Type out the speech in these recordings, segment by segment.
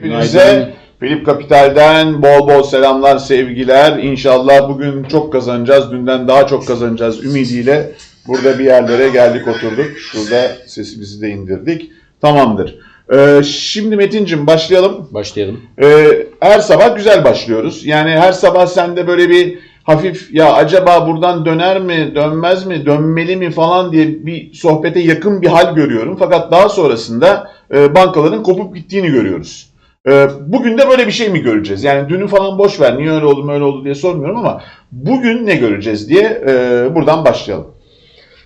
Hepinize Filip Kapital'den bol bol selamlar, sevgiler. İnşallah bugün çok kazanacağız, dünden daha çok kazanacağız ümidiyle. Burada bir yerlere geldik oturduk. Şurada sesimizi de indirdik. Tamamdır. Ee, şimdi Metin'cim başlayalım. Başlayalım. Ee, her sabah güzel başlıyoruz. Yani her sabah sende böyle bir hafif ya acaba buradan döner mi, dönmez mi, dönmeli mi falan diye bir sohbete yakın bir hal görüyorum. Fakat daha sonrasında e, bankaların kopup gittiğini görüyoruz. E, bugün de böyle bir şey mi göreceğiz? Yani dünü falan boş ver, niye öyle oldu, öyle oldu diye sormuyorum ama bugün ne göreceğiz diye e, buradan başlayalım.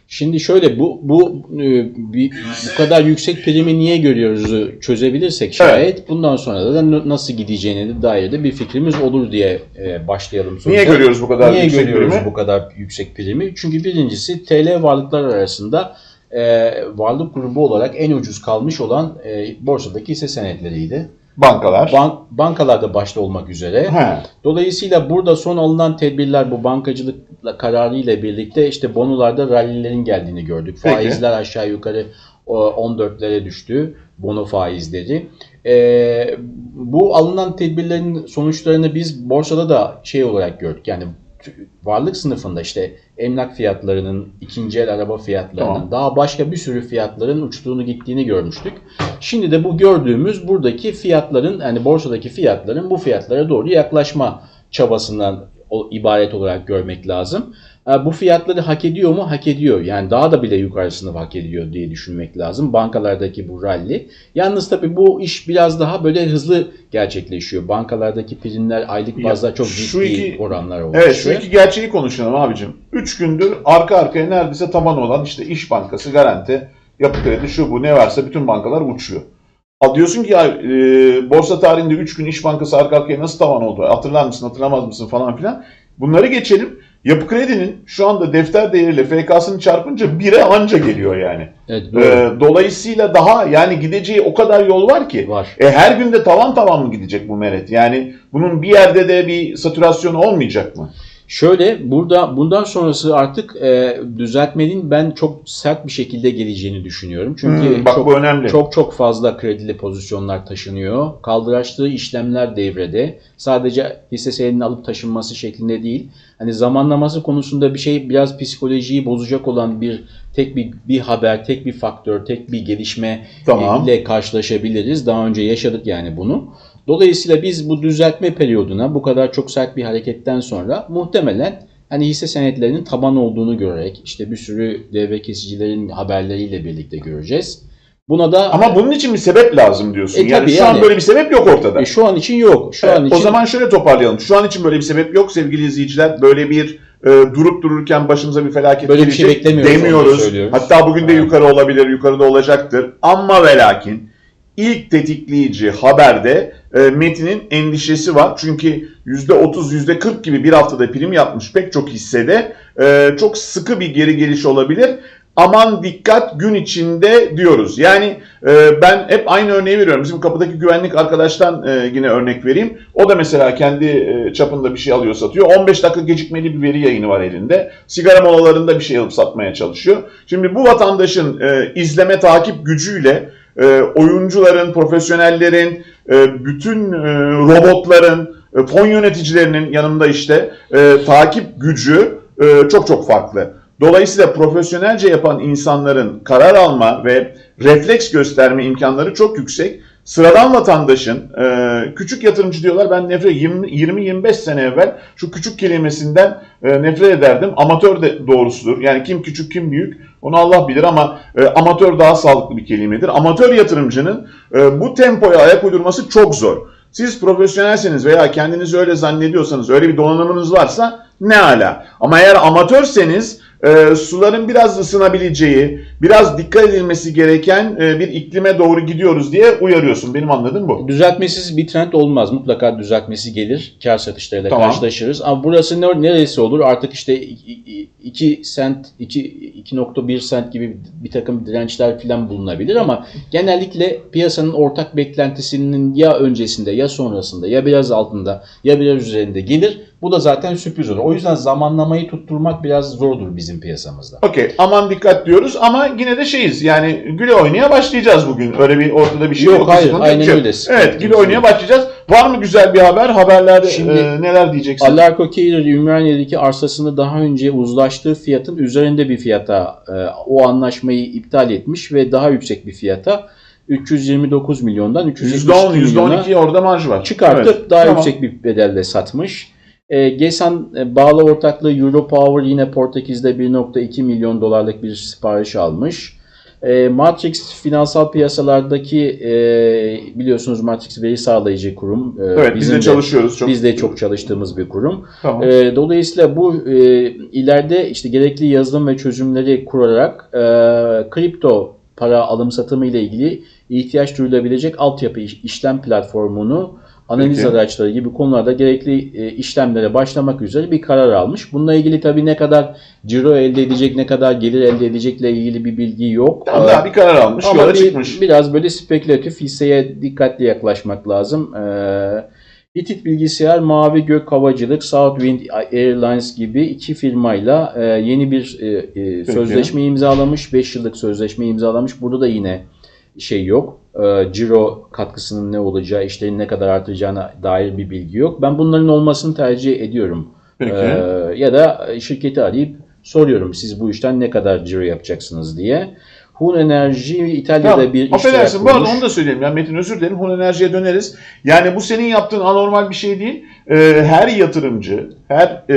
Şimdi şöyle bu bu e, bir, bu kadar yüksek primi niye görüyoruz çözebilirsek şayet bundan sonra da nasıl gideceğine dair de bir fikrimiz olur diye e, başlayalım. sonuçta. Niye görüyoruz bu kadar Niye yüksek görüyoruz primi? bu kadar yüksek primi? Çünkü birincisi TL varlıklar arasında e, varlık grubu olarak en ucuz kalmış olan e, borsadaki hisse senetleriydi. Bankalar. Bank, bankalarda başta olmak üzere. He. Dolayısıyla burada son alınan tedbirler bu bankacılık kararı ile birlikte işte bonolarda rallilerin geldiğini gördük. Peki. Faizler aşağı yukarı o, 14'lere düştü bono faizleri. Ee, bu alınan tedbirlerin sonuçlarını biz borsada da şey olarak gördük. Yani varlık sınıfında işte emlak fiyatlarının, ikinci el araba fiyatlarının, Tamam. daha başka bir sürü fiyatların uçtuğunu gittiğini görmüştük. Şimdi de bu gördüğümüz buradaki fiyatların yani borsadaki fiyatların bu fiyatlara doğru yaklaşma çabasından ibaret olarak görmek lazım. E, Bu fiyatları hak ediyor mu? Hak ediyor. Yani daha da bile yukarısını hak ediyor diye düşünmek lazım. Bankalardaki bu rally. Yalnız tabii bu iş biraz daha böyle hızlı gerçekleşiyor. Bankalardaki primler aylık bazda çok şu ciddi iki- oranlar oluşuyor. Evet şu iki gerçeği konuşalım abicim. Üç gündür arka arkaya neredeyse taban olan işte İş Bankası, Garanti, Yapı Kredi şu bu ne varsa bütün bankalar uçuyor. Al diyorsun ki ya e, borsa tarihinde 3 gün İş Bankası arka arkaya nasıl tavan oldu? Hatırlar mısın hatırlamaz mısın falan filan. Bunları geçelim. Yapı Kredi'nin şu anda defter değeriyle FK'sını çarpınca 1'e anca geliyor yani. Evet, doğru. E, dolayısıyla daha yani gideceği o kadar yol var ki. var. E her günde tavan tavan mı gidecek bu meret? Yani bunun bir yerde de bir satürasyon olmayacak mı? Şöyle burada bundan sonrası artık e, düzeltmenin ben çok sert bir şekilde geleceğini düşünüyorum. Çünkü Hmm, bak çok bu önemli. çok çok fazla kredili pozisyonlar taşınıyor. Kaldıraçlı işlemler devrede. Sadece hisse senedinin alıp taşınması şeklinde değil. Hani zamanlaması konusunda bir şey biraz psikolojiyi bozacak olan bir tek bir bir haber, tek bir faktör, tek bir gelişme Tamam. ile karşılaşabiliriz. Daha önce yaşadık yani bunu. Dolayısıyla biz bu düzeltme periyoduna bu kadar çok sert bir hareketten sonra muhtemelen hani hisse senetlerinin taban olduğunu görerek işte bir sürü devre kesicilerin haberleriyle birlikte göreceğiz. Buna da Ama bunun için bir sebep lazım diyorsun. E, yani tabii şu an yani. böyle bir sebep yok ortada. e, şu an için yok. Şu Evet, an için O zaman şöyle toparlayalım. Şu an için böyle bir sebep yok sevgili izleyiciler. Böyle bir e, durup dururken başımıza bir felaket Böyle bir şey gelecek beklemiyoruz, demiyoruz. Hatta bugün de yukarı olabilir, yukarıda olacaktır. Ama ve lakin ilk tetikleyici haberde e, Metin'in endişesi var. Çünkü %30, %40 gibi bir haftada prim yapmış pek çok hissede e, çok sıkı bir geri geliş olabilir. Aman dikkat gün içinde diyoruz. Yani e, ben hep aynı örneği veriyorum. Bizim kapıdaki güvenlik arkadaştan e, yine örnek vereyim. O da mesela kendi e, çapında bir şey alıyor satıyor. 15 dakika gecikmeli bir veri yayını var elinde. Sigara molalarında bir şey alıp satmaya çalışıyor. Şimdi bu vatandaşın e, izleme takip gücüyle e, oyuncuların, profesyonellerin, e, bütün e, robotların, e, fon yöneticilerinin yanında işte e, takip gücü e, çok çok farklı. Dolayısıyla profesyonelce yapan insanların karar alma ve refleks gösterme imkanları çok yüksek. Sıradan vatandaşın, e, küçük yatırımcı diyorlar ben nefret 20-25 sene evvel şu küçük kelimesinden e, nefret ederdim. Amatör de doğrusudur. Yani kim küçük kim büyük onu Allah bilir ama e, amatör daha sağlıklı bir kelimedir. Amatör yatırımcının e, bu tempoya ayak uydurması çok zor. Siz profesyonelseniz veya kendinizi öyle zannediyorsanız, öyle bir donanımınız varsa ne ala. Ama eğer amatörseniz e, suların biraz ısınabileceği, biraz dikkat edilmesi gereken e, bir iklime doğru gidiyoruz diye uyarıyorsun. Benim anladığım bu. düzeltmesiz bir trend olmaz. Mutlaka düzeltmesi gelir. Kar satışlarıyla Tamam. karşılaşırız. Ama burası ne, neresi olur? Artık işte 2 sent, 2 2.1 sent gibi bir takım dirençler falan bulunabilir ama genellikle piyasanın ortak beklentisinin ya öncesinde ya sonrasında ya biraz altında ya biraz üzerinde gelir. Bu da zaten sürpriz olur. O yüzden zamanlamayı tutturmak biraz zordur bizim piyasamızda. Okey aman dikkat diyoruz ama yine de şeyiz yani güle oynaya başlayacağız bugün. Öyle bir ortada bir şey Yok, yok. hayır, aynen öyle. Evet güle oynaya başlayacağız. Var mı güzel bir haber? Haberlerde Şimdi- e, neler diyeceksin? Alarko Keyler Ümraniye'deki arsasını daha önce uzlaştığı fiyatın üzerinde bir fiyata e, o anlaşmayı iptal etmiş ve daha yüksek bir fiyata 329 milyondan 372 %10, milyona %12 orada marj var. çıkartıp Evet, daha tamam. yüksek bir bedelle satmış. E, Gesan e, bağlı ortaklığı Europower yine Portekiz'de 1.2 milyon dolarlık bir sipariş almış. E, Matrix finansal piyasalardaki e, biliyorsunuz Matrix veri sağlayıcı kurum. E, Evet biz de çalışıyoruz. Çok, Biz de çok çalıştığımız bir kurum. Tamam. E, dolayısıyla bu e, ileride işte gerekli yazılım ve çözümleri kurarak e, kripto para alım satımı ile ilgili ihtiyaç duyulabilecek altyapı iş- işlem platformunu analiz Peki. araçları gibi konularda gerekli e, işlemlere başlamak üzere bir karar almış. Bununla ilgili tabii ne kadar ciro elde edecek, ne kadar gelir elde edecekle ilgili bir bilgi yok. Tam daha bir karar almış, Ama yola bir- çıkmış. biraz böyle spekülatif hisseye dikkatli yaklaşmak lazım. Ee, Hitit Bilgisayar, Mavi Gök Havacılık, Southwind Airlines gibi iki firmayla e, yeni bir e, e, sözleşme imzalamış. 5 yıllık sözleşme imzalamış. Burada da yine şey yok. E, ciro katkısının ne olacağı, işlerin ne kadar artacağına dair bir bilgi yok. Ben bunların olmasını tercih ediyorum. Peki. Ee, ya da şirketi arayıp soruyorum siz bu işten ne kadar ciro yapacaksınız diye. Hun Enerji İtalya'da Tamam. bir iştirak Affedersin bu arada onu da söyleyeyim. Ya Metin özür dilerim. Hun Enerji'ye döneriz. Yani bu senin yaptığın anormal bir şey değil. Ee, her yatırımcı, her e,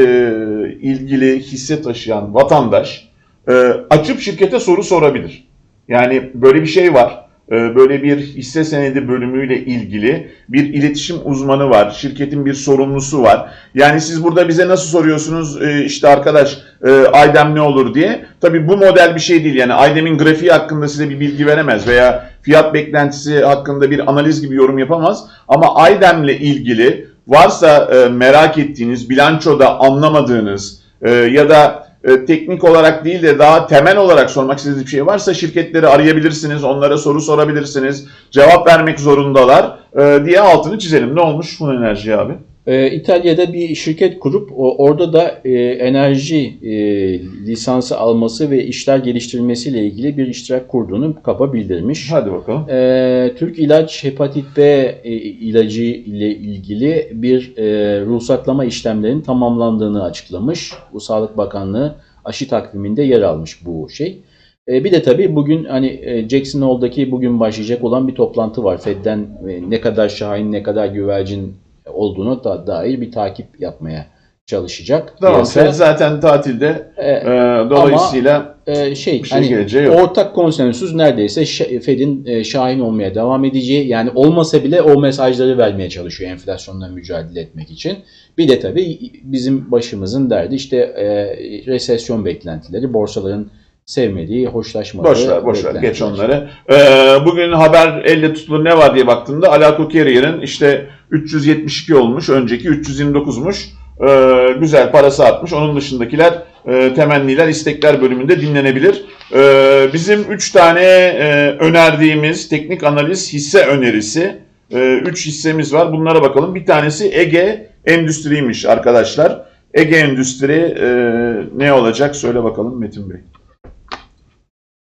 ilgili hisse taşıyan vatandaş e, açıp şirkete soru sorabilir. Yani böyle bir şey var. Ee, Böyle bir hisse senedi bölümüyle ilgili bir iletişim uzmanı var. Şirketin bir sorumlusu var. Yani siz burada bize nasıl soruyorsunuz Ee, işte arkadaş e, Aydem ne olur diye. Tabii bu model bir şey değil. Yani Aydem'in grafiği hakkında size bir bilgi veremez veya fiyat beklentisi hakkında bir analiz gibi yorum yapamaz. Ama Aydem'le ilgili varsa e, merak ettiğiniz, bilançoda anlamadığınız e, ya da e, teknik olarak değil de daha temel olarak sormak istediğiniz bir şey varsa şirketleri arayabilirsiniz, onlara soru sorabilirsiniz, cevap vermek zorundalar e, diye altını çizelim. Ne olmuş Hun Enerji abi? Ee, İtalya'da bir şirket kurup orada da e, enerji e, lisansı alması ve işler geliştirilmesiyle ilgili bir iştirak kurduğunu kapa bildirmiş. Hadi bakalım. Ee, Türk ilaç hepatit B e, ilacı ile ilgili bir e, ruhsatlama işlemlerinin tamamlandığını açıklamış. Bu Sağlık Bakanlığı aşı takviminde yer almış bu şey. E, bir de tabii bugün hani Jackson Hole'daki bugün başlayacak olan bir toplantı var. Fed'den ne kadar şahin ne kadar güvercin olduğuna da dair bir takip yapmaya çalışacak. Tamam, Piyasa. Fed zaten tatilde. E, E, dolayısıyla e, şey, bir şey hani geleceği yok. ortak konsensüs neredeyse Fed'in e, şahin olmaya devam edeceği yani olmasa bile o mesajları vermeye çalışıyor enflasyonla mücadele etmek için. Bir de tabii bizim başımızın derdi işte e, resesyon beklentileri, borsaların sevmediği, hoşlaşmadığı Boş ver, boş ver. beklentiler. Geç onları. Ee, bugün haber elle tutulur ne var diye baktığımda Alako Carrier'ın işte 372 olmuş. Önceki 329'muş. Ee, güzel parası artmış. Onun dışındakiler e, temenniler, istekler bölümünde dinlenebilir. Ee, bizim 3 tane e, önerdiğimiz teknik analiz hisse önerisi. 3 hissemiz var. Bunlara bakalım. Bir tanesi Ege Endüstri'ymiş arkadaşlar. Ege Endüstri e, ne olacak? Söyle bakalım Metin Bey.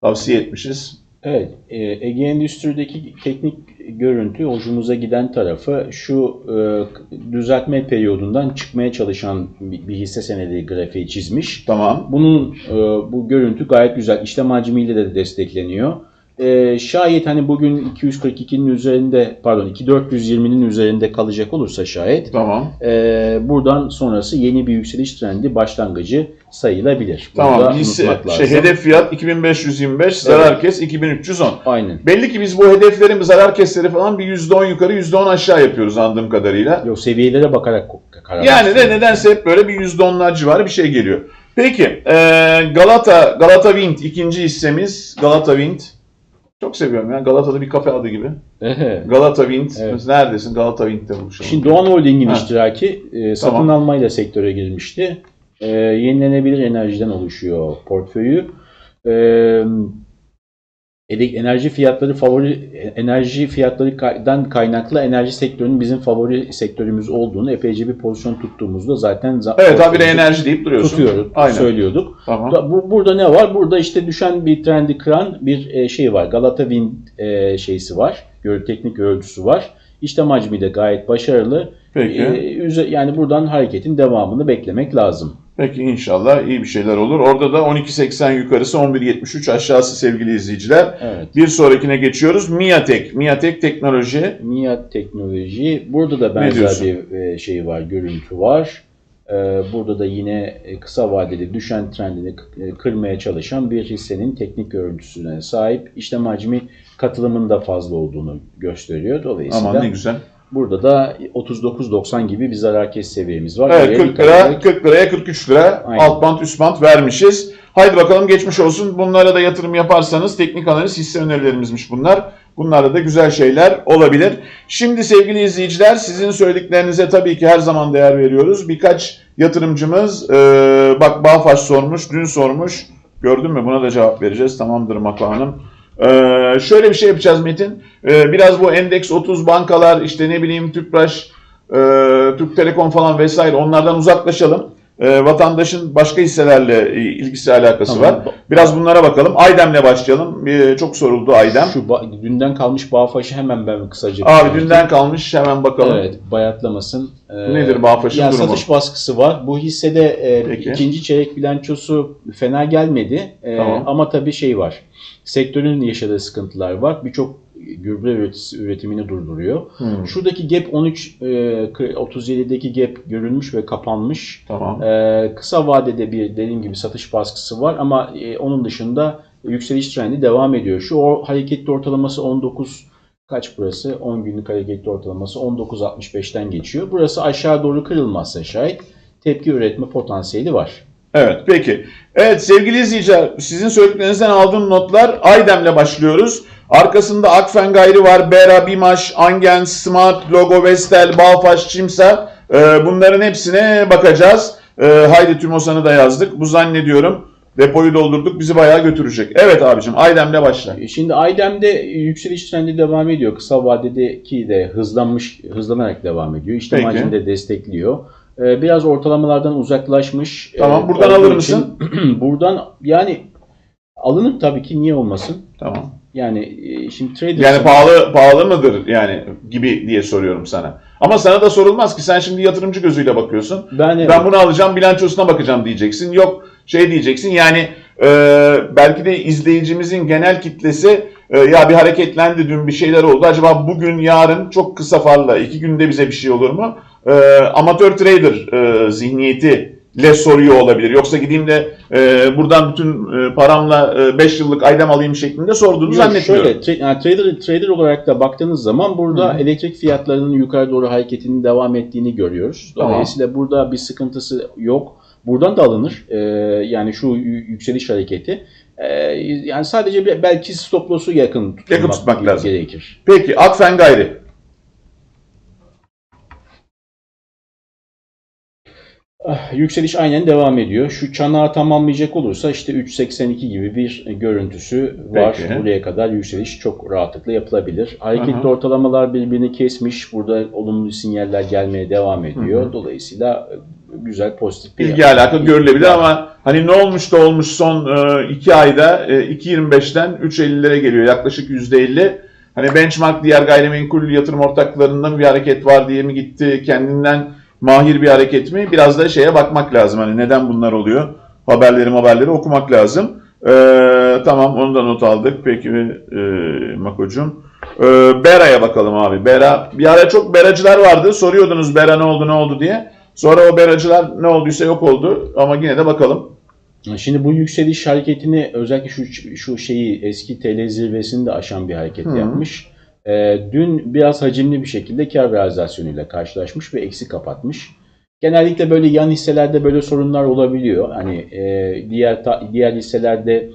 Tavsiye etmişiz. Evet, e, Ege Endüstri'deki teknik görüntü hoşumuza giden tarafı şu e, düzeltme periyodundan çıkmaya çalışan bir bir hisse senedi grafiği çizmiş. Tamam. Bunun e, bu görüntü gayet güzel. İşlem hacmiyle de destekleniyor. E, şayet hani bugün 242'nin üzerinde pardon 2420'nin üzerinde kalacak olursa şayet Tamam. e, buradan sonrası yeni bir yükseliş trendi başlangıcı sayılabilir. Bunu Tamam. da Hisse, unutmak şey, lazım. hedef fiyat 2525, zarar kes 2310. Aynen. Belli ki biz bu hedeflerin zarar kesleri falan bir %10 yukarı %10 aşağı yapıyoruz anladığım kadarıyla. Yok seviyelere bakarak karar Yani de versin. nedense hep böyle bir %10'lar civarı bir şey geliyor. Peki e, Galata Galata Wind ikinci hissemiz Galata Wind. Çok seviyorum ya Galata'da bir kafe adı gibi. Ehe. Galata Wind. Evet. Neredesin? Galata Wind'de buluşalım. Şimdi Doğan Holding'in Ha. iştiraki e, satın Tamam. almayla sektöre girmişti. E, yenilenebilir enerjiden oluşuyor portföyü. E, enerji fiyatları favori enerji fiyatlarından kaynaklı enerji sektörünün bizim favori sektörümüz olduğunu epeyce bir pozisyon tuttuğumuzda zaten za- Evet habire enerji deyip duruyorsun. tutuyoruz, Aynen. söylüyorduk. Tamam. Da- Bu, burada ne var? Burada işte düşen bir trendi kıran bir e, şey var. Galata Wind e, şeysi var. Gör, teknik görüntüsü var. İşlem hacmi de gayet başarılı. Peki. E, yani buradan hareketin devamını beklemek lazım. Peki inşallah iyi bir şeyler olur. Orada da 12.80 yukarısı 11.73 aşağısı sevgili izleyiciler. Evet. Bir sonrakine geçiyoruz. Miatek. Miatek teknoloji. Miyat teknoloji. Burada da benzer bir e, şey var, görüntü var. E, Burada da yine e, kısa vadeli düşen trendini kırmaya çalışan bir hissenin teknik görüntüsüne sahip. İşlem hacmi katılımın da fazla olduğunu gösteriyor. Dolayısıyla Aman ne güzel. Burada da 39.90 gibi bir zarar kes seviyemiz var. Evet Buraya 40 dikkat lira, ederek- 40 liraya 43 lira Aynen. alt bant üst bant vermişiz. Haydi bakalım geçmiş olsun. Bunlara da yatırım yaparsanız teknik analiz hisse önerilerimizmiş bunlar. Bunlarda da güzel şeyler olabilir. Şimdi sevgili izleyiciler sizin söylediklerinize tabii ki her zaman değer veriyoruz. Birkaç yatırımcımız e, bak Bağfaş sormuş, dün sormuş. Gördün mü? Buna da cevap vereceğiz. Tamamdır Makla Hanım. E, şöyle bir şey yapacağız Metin. E, biraz bu endeks 30 bankalar işte ne bileyim Tüpraş, e, Türk Telekom falan vesaire onlardan uzaklaşalım. E, vatandaşın başka hisselerle ilgisi alakası Tamam. var. Biraz bunlara bakalım. Aydem'le başlayalım. E, çok soruldu Aydem. Şu dünden kalmış Bağfaş'ı hemen ben kısaca Abi dünden kalmış hemen bakalım. Evet, bayatlamasın. Ee, Nedir Bağfaş'ın ya durumu? Satış baskısı var. Bu hissede e, Peki. ikinci çeyrek bilançosu fena gelmedi. E, Tamam. Ama tabii şey var. Sektörün yaşadığı sıkıntılar var. Birçok gübre üretimini durduruyor. Hmm, Şuradaki gap 13 e, 37'deki gap görülmüş ve kapanmış. tamam. Ee, kısa vadede bir dediğim gibi satış baskısı var ama e, onun dışında yükseliş trendi devam ediyor. Şu o, hareketli ortalaması 19 kaç burası? 10 günlük hareketli ortalaması 19.65'ten geçiyor. Burası aşağı doğru kırılmazsa şayet tepki üretme potansiyeli var. Evet peki. Evet sevgili izleyiciler sizin söylediklerinizden aldığım notlar Aydem'le başlıyoruz. Arkasında Akfen Gayri var, Bera, Bimaş, Angen, Smart, Logo, Vestel, Balfaş, Çimsa. Ee, bunların hepsine bakacağız. Ee, haydi Tümosan'ı da yazdık. Bu zannediyorum depoyu doldurduk bizi bayağı götürecek. Evet abicim Aydem'le başla. E, Şimdi Aydem'de yükseliş trendi devam ediyor. Kısa vadedeki de hızlanmış, hızlanarak devam ediyor. İşlem Peki. hacmi de destekliyor. Ee, Biraz ortalamalardan uzaklaşmış. Tamam, Ee, buradan alır mısın? buradan yani alınır tabii ki niye olmasın? Tamam. Yani e, şimdi trader Yani pahalı pahalı mıdır yani gibi diye soruyorum sana. Ama sana da sorulmaz ki sen şimdi yatırımcı gözüyle bakıyorsun. ben, Ben bunu alacağım bilançosuna bakacağım diyeceksin. Yok şey diyeceksin yani e, belki de izleyicimizin genel kitlesi e, ya bir hareketlendi dün bir şeyler oldu. Acaba bugün yarın çok kısa farla iki günde bize bir şey olur mu? E, amatör trader e, zihniyetiyle soruyor olabilir. Yoksa gideyim de e, buradan bütün e, paramla 5 yıllık aydam alayım şeklinde sorduğunu Yok, zannetmiyorum. Şöyle, tra- yani trader, trader olarak da baktığınız zaman burada Hı elektrik fiyatlarının yukarı doğru hareketinin devam ettiğini görüyoruz. Tamam. Dolayısıyla burada bir sıkıntısı yok. Buradan da alınır. Ee, yani şu yükseliş hareketi. Ee, yani sadece bir, belki stop loss'u yakın tutmak, Yakın tutmak lazım. gerekir. Peki Akfen Gayri. Yükseliş aynen devam ediyor. Şu çanağı tamamlayacak olursa işte 3.82 gibi bir görüntüsü var. Peki. Buraya kadar yükseliş çok rahatlıkla yapılabilir. Hareketli Aha. ortalamalar birbirini kesmiş. Burada olumlu sinyaller gelmeye devam ediyor. Hı hı. Dolayısıyla e, güzel pozitif bir İlgi alaka görülebilir ama hani ne olmuş da olmuş son 2 ayda e, 2.25'ten 3.50'lere geliyor yaklaşık %50. Hani benchmark diğer gayrimenkul yatırım ortaklarından bir hareket var diye mi gitti kendinden mahir bir hareket mi? Biraz da şeye bakmak lazım hani neden bunlar oluyor? Haberleri haberleri okumak lazım. E, tamam onu da not aldık. Peki e, Makocuğum. E, Bera'ya bakalım abi. Bera bir ara çok beracılar vardı. Soruyordunuz Bera ne oldu ne oldu diye. Sonra o beracılar ne olduysa yok oldu ama yine de bakalım. Şimdi bu yükseliş hareketini özellikle şu şu şeyi eski TL zirvesini de aşan bir hareket Hı. yapmış. Ee, dün biraz hacimli bir şekilde kar realizasyonuyla karşılaşmış ve eksi kapatmış. Genellikle böyle yan hisselerde böyle sorunlar olabiliyor. Hani e, diğer ta- diğer hisselerde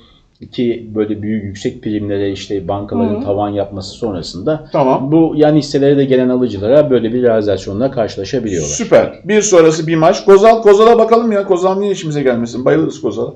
ki böyle büyük yüksek primlere işte bankaların Hı. tavan yapması sonrasında Tamam. bu yan hisselere de gelen alıcılara böyle bir realizasyonla karşılaşabiliyorlar. Süper. Bir sonrası bir maç. Kozal. Kozal'a bakalım ya. Kozal niye işimize gelmesin? Bayılırız Kozal'a.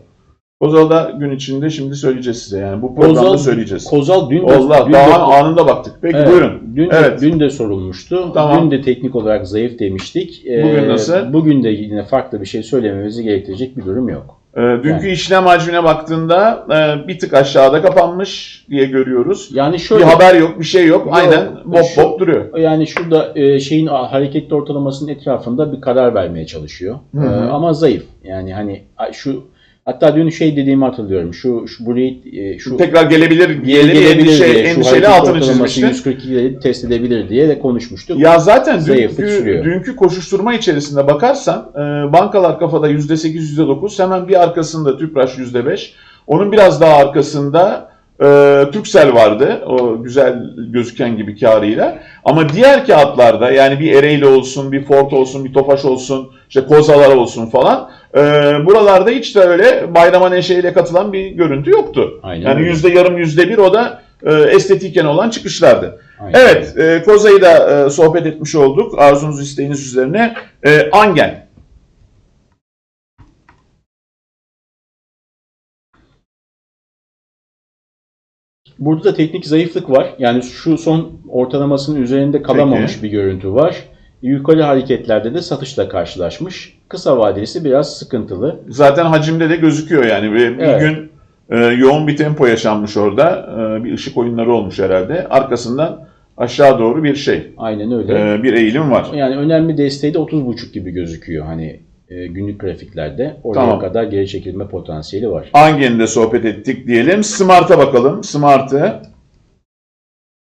Kozal da gün içinde şimdi söyleyeceğiz size yani bu programda Kozal, söyleyeceğiz. Kozal dün de, Allah dün de- daha anında baktık. Peki Evet, buyurun. Dün, de- Evet. dün de sorulmuştu. Tamam. Dün de teknik olarak zayıf demiştik. Ee, Bugün nasıl? Bugün de yine farklı bir şey söylememizi gerektirecek bir durum yok. Ee, dünkü Yani. işlem hacmine baktığında e, bir tık aşağıda kapanmış diye görüyoruz. Yani Bir şöyle haber yok, bir şey yok. Yok, Aynen bop şu- bop duruyor. yani şurada e, şeyin hareketli ortalamasının etrafında bir karar vermeye çalışıyor. Hı hı. Ee, ama zayıf. Yani hani şu hatta dün şey dediğimi hatırlıyorum. Şu şu burayı e, şu Tekrar gelebilir diye gelebilir endişe, diye, endişeli altını çizmişti. 142'leri test edebilir diye de konuşmuştuk. Ya zaten Zayıflık dünkü, sürüyor. dünkü koşuşturma içerisinde bakarsan e, bankalar kafada %8, %9 hemen bir arkasında Tüpraş %5. Onun biraz daha arkasında e, Türksel vardı o güzel gözüken gibi karıyla. Ama diğer kağıtlarda yani bir Ereğli olsun, bir Ford olsun, bir Tofaş olsun, işte Kozalar olsun falan e, buralarda hiç de öyle bayrama neşeyle katılan bir görüntü yoktu. Aynen yani öyle. yüzde yarım, yüzde bir o da e, estetikken olan çıkışlardı. Aynen. Evet, e, Koza'yı da e, sohbet etmiş olduk. Arzunuz, isteğiniz üzerine. E, Angen. Burada da teknik zayıflık var. Yani şu son ortalamasının üzerinde kalamamış Peki. bir görüntü var. Yukarı hareketlerde de satışla karşılaşmış. Kısa vadelisi biraz sıkıntılı. Zaten hacimde de gözüküyor yani. Ve bir Evet. gün e, yoğun bir tempo yaşanmış orada. E, bir ışık oyunları olmuş herhalde. Arkasından aşağı doğru bir şey, Aynen öyle. e, bir eğilim var. Yani önemli desteği de 30.5 gibi gözüküyor. Hani e, günlük grafiklerde oraya Tamam. kadar geri çekilme potansiyeli var. Angen'i de sohbet ettik diyelim. Smart'a bakalım. Smart'ı.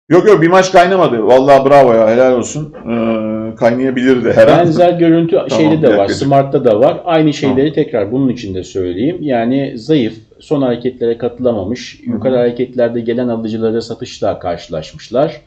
Yok yok bir maç kaynamadı. Vallahi bravo ya helal olsun. E, kaynayabilirdi her an. Benzer görüntü şeyde bir de var, dakika. Smart'ta da var. Aynı şeyleri tekrar bunun için de söyleyeyim. Yani zayıf, son hareketlere katılamamış, hı. yukarı hareketlerde gelen alıcılara satışla karşılaşmışlar.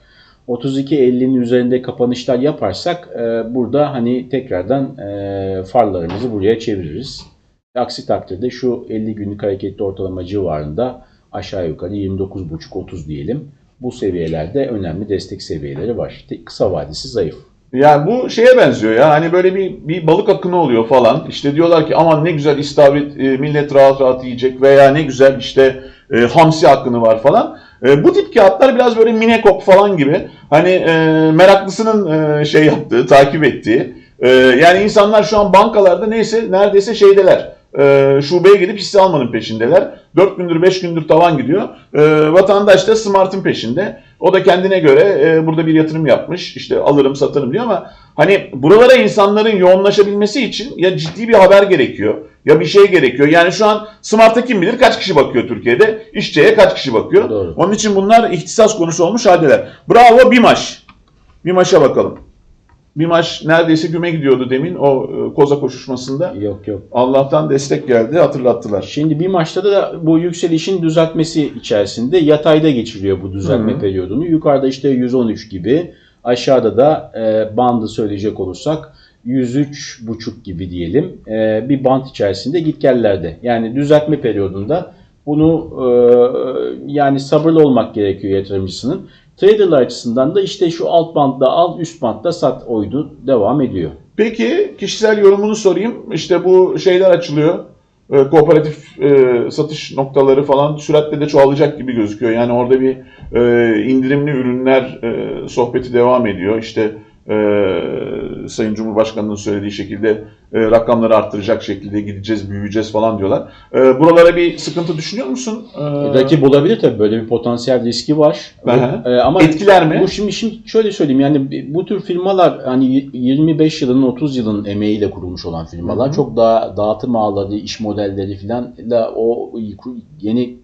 32.50'nin üzerinde kapanışlar yaparsak e, burada hani tekrardan e, farlarımızı buraya çeviririz. Aksi takdirde şu 50 günlük hareketli ortalama civarında aşağı yukarı 29.5-30 diyelim. Bu seviyelerde önemli destek seviyeleri var. Kısa vadesi zayıf. Yani bu şeye benziyor ya hani böyle bir, bir balık akını oluyor falan. İşte diyorlar ki aman ne güzel istavrit e, millet rahat rahat yiyecek veya ne güzel işte e, hamsi akını var falan. E, bu tip kağıtlar biraz böyle minekop falan gibi. Hani e, meraklısının e, şey yaptığı, takip ettiği. E, yani insanlar şu an bankalarda neyse neredeyse şeydeler. E, şubeye gidip hisse almanın peşindeler. 4 gündür 5 gündür tavan gidiyor. E, vatandaş da Smart'ın peşinde. O da kendine göre e, burada bir yatırım yapmış. İşte alırım satarım diyor ama hani buralara insanların yoğunlaşabilmesi için ya ciddi bir haber gerekiyor ya bir şey gerekiyor. Yani şu an Smart'a kim bilir kaç kişi bakıyor Türkiye'de? İşçiye kaç kişi bakıyor? Doğru. Onun için bunlar ihtisas konusu olmuş haldeler. Bravo Bimaş. Bimaş'a bakalım. Bimaş neredeyse güme gidiyordu demin o e, koza koşuşmasında. Yok yok. Allah'tan destek geldi hatırlattılar. Şimdi bir maçta da bu yükselişin düzeltmesi içerisinde yatayda geçiriyor bu düzeltme Hı hı. periyodunu. Yukarıda işte 113 gibi, aşağıda da e, bandı söyleyecek olursak 103,5 gibi diyelim. E, bir band içerisinde gitgellerde. Yani düzeltme periyodunda bunu e, yani sabırlı olmak gerekiyor yatırımcısının. Traderlar açısından da işte şu alt bandda al, üst bandda sat oyunu devam ediyor. Peki kişisel yorumunu sorayım. İşte bu şeyler açılıyor. E, kooperatif e, satış noktaları falan süratle de çoğalacak gibi gözüküyor. Yani orada bir e, indirimli ürünler e, sohbeti devam ediyor. İşte e, Sayın Cumhurbaşkanı'nın söylediği şekilde e, rakamları arttıracak şekilde gideceğiz, büyüyeceğiz falan diyorlar. E, buralara bir sıkıntı düşünüyor musun? E, Rakip olabilir tabii böyle bir potansiyel riski var. Bu- e, ama Etkiler mi? bu şimdi, şimdi şöyle söyleyeyim yani bu tür firmalar hani 25 yılın 30 yılın emeğiyle kurulmuş olan firmalar Hı hı. çok daha dağıtım ağları, iş modelleri filan da o yeni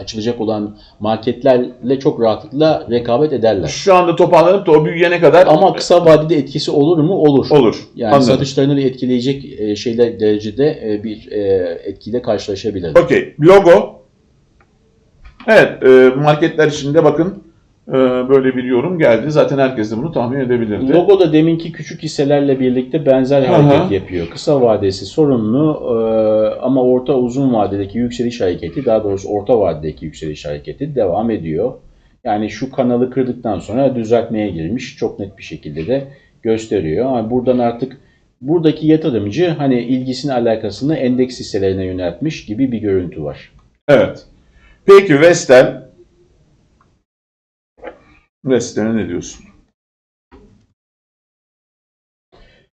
açılacak olan marketlerle çok rahatlıkla rekabet ederler. Şu anda toparlanıp da o büyüyene kadar Ama kısa vadede etkisi olur mu? Olur. olur. Yani Anladım. satışlarını etkileyecek e, şeyler derecede e, bir e, etkiyle karşılaşabilir. Okey. Logo. Evet. marketler içinde bakın böyle bir yorum geldi. Zaten herkes de bunu tahmin edebilirdi. Logo da deminki küçük hisselerle birlikte benzer hareket yapıyor. Kısa vadesi sorunlu e, ama orta uzun vadedeki yükseliş hareketi daha doğrusu orta vadedeki yükseliş hareketi devam ediyor. Yani şu kanalı kırdıktan sonra düzeltmeye girmiş çok net bir şekilde de gösteriyor. Ama buradan artık buradaki yatırımcı hani ilgisini alakasını endeks hisselerine yöneltmiş gibi bir görüntü var. Evet. Peki Vestel. Vestel'e ne diyorsun?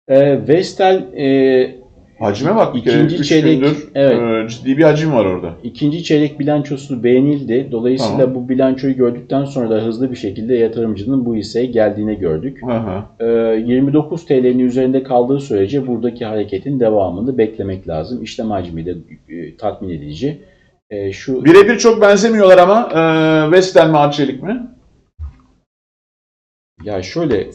Ee, Vestel e, Hacime bak bir kere. İkinci Üç çeyrek, gündür evet. e, ciddi bir hacim var orada. ikinci çeyrek bilançosu beğenildi. Dolayısıyla Tamam. bu bilançoyu gördükten sonra da hızlı bir şekilde yatırımcının bu hisseye geldiğini gördük. Hı hı. Ee, 29 TL'nin üzerinde kaldığı sürece buradaki hareketin devamını beklemek lazım. İşlem hacmi de e, tatmin edici. E, şu Birebir çok benzemiyorlar ama e, Vestel mi Arçelik mi? Ya şöyle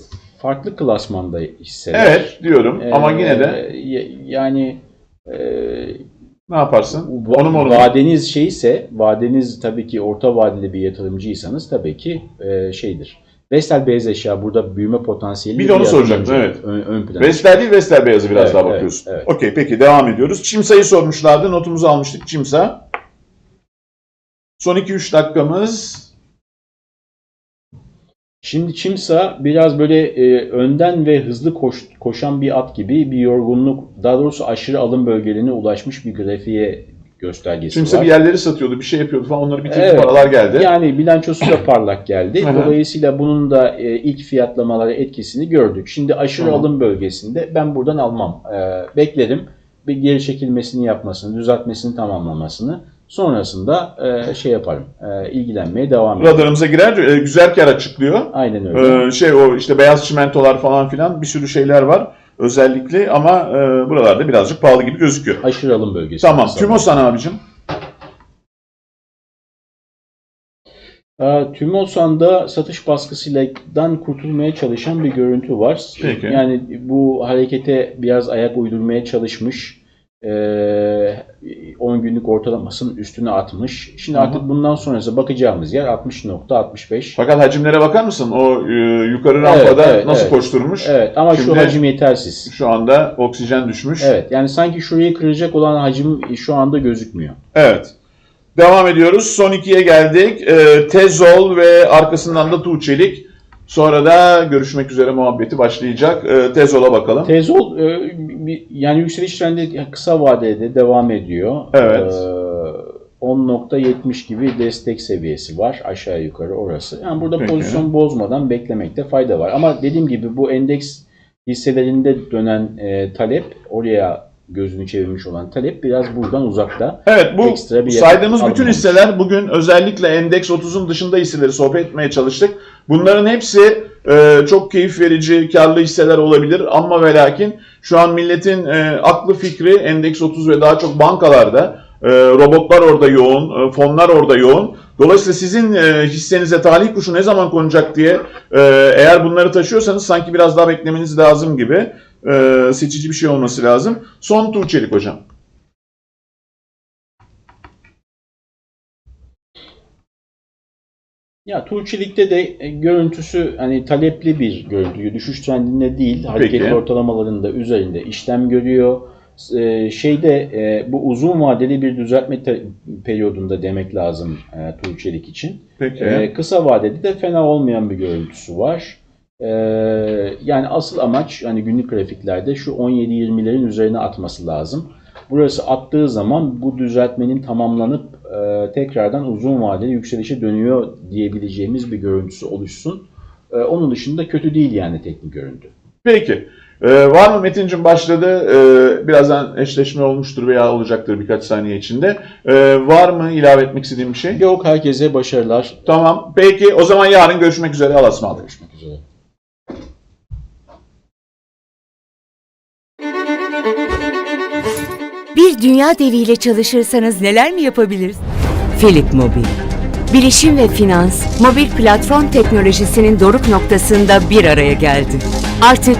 farklı klasmanda hisseler. Evet diyorum ama Ee, yine de yani e, ne yaparsın? va- Onu mu vadeniz şeyse, vadeniz tabii ki orta vadeli bir yatırımcıysanız tabii ki e, şeydir. Vestel beyaz eşya burada büyüme potansiyeli Bir de onu soracaktım, evet. Ön, ön plana Vestel değil Vestel beyazı biraz Evet, daha evet, bakıyorsun. evet. Okey peki devam ediyoruz. Çimsa'yı sormuşlardı. Notumuzu almıştık Çimsa. Son 2-3 dakikamız. Şimdi Çimsa biraz böyle e, önden ve hızlı koş- koşan bir at gibi bir yorgunluk, daha doğrusu aşırı alım bölgelerine ulaşmış bir grafiğe göstergesi Çimsa var. bir yerleri satıyordu, bir şey yapıyordu falan. Onları bitirdi Evet. paralar geldi. Yani bilançosu da parlak geldi. Dolayısıyla bunun da e, ilk fiyatlamalara etkisini gördük. Şimdi aşırı Hı hı. alım bölgesinde ben buradan almam. E, beklerim bir geri çekilmesini yapmasını, düzeltmesini tamamlamasını. Sonrasında e, şey yaparım. E, ilgilenmeye devam ederim. Radarımıza girer. e, güzel kar açıklıyor. Aynen öyle. Ee, şey o işte beyaz çimentolar falan filan bir sürü şeyler var özellikle ama e, buralarda birazcık pahalı gibi gözüküyor. aşırı alım bölgesi. Tamam. Tümosan abicim. E, Tümosan'da satış baskısından kurtulmaya çalışan bir görüntü var. Peki. Yani bu harekete biraz ayak uydurmaya çalışmış. E, 10 günlük ortalamasının üstüne atmış. Şimdi Hı hı. artık bundan sonrası bakacağımız yer 60.65. Fakat hacimlere bakar mısın? O e, yukarı Evet, rampada evet, nasıl evet. koşturmuş? Evet ama Şimdi- şu hacim yetersiz. Şu anda oksijen düşmüş. Evet yani sanki şurayı kıracak olan hacim şu anda gözükmüyor. Evet. Devam ediyoruz. Son ikiye geldik. E, Tezol ve arkasından da Tuğçelik. Sonra da görüşmek üzere muhabbeti başlayacak. E, Tezol'a bakalım. Tezol e, yani yükseliş trendi kısa vadede devam ediyor. Evet. E, 10.70 gibi destek seviyesi var aşağı yukarı orası. Yani burada Peki. pozisyon bozmadan beklemekte fayda var. Ama dediğim gibi bu endeks hisselerinde dönen e, talep oraya gözünü çevirmiş olan talep biraz buradan uzakta. Evet bu Ekstra bir saydığımız bütün alınmamış. hisseler bugün özellikle endeks 30'un dışında hisseleri sohbet etmeye çalıştık. Bunların hepsi e, çok keyif verici, karlı hisseler olabilir ama ve lakin şu an milletin e, aklı fikri endeks 30 ve daha çok bankalarda. E, robotlar orada yoğun, e, fonlar orada yoğun. Dolayısıyla sizin e, hissenize talih kuşu ne zaman konacak diye e, eğer bunları taşıyorsanız sanki biraz daha beklemeniz lazım gibi e, seçici bir şey olması lazım. Son Tuğçelik hocam. Ya Tuğçelik'te de e, görüntüsü hani talepli bir görüntü. Düşüş trendinde değil. Hareketli ortalamalarında üzerinde işlem görüyor. E, şeyde e, bu uzun vadeli bir düzeltme periyodunda demek lazım e, Tuğçelik için. Peki. E, kısa vadede de fena olmayan bir görüntüsü var. E, yani asıl amaç hani günlük grafiklerde şu 17-20'lerin üzerine atması lazım. Burası attığı zaman bu düzeltmenin tamamlanıp e, tekrardan uzun vadeli yükselişe dönüyor diyebileceğimiz bir görüntüsü oluşsun. E, onun dışında kötü değil yani teknik görüntü. Peki. Ee, var mı Metin'cim başladı. Ee, birazdan eşleşme olmuştur veya olacaktır birkaç saniye içinde. Ee, var mı ilave etmek istediğim bir şey? Yok herkese başarılar. Tamam. Peki o zaman yarın görüşmek üzere. Allah'a ısmarladık. Görüşmek üzere. Bir dünya deviyle çalışırsanız neler mi yapabiliriz? Filik Mobil. Bilişim ve finans, mobil platform teknolojisinin doruk noktasında bir araya geldi. Artık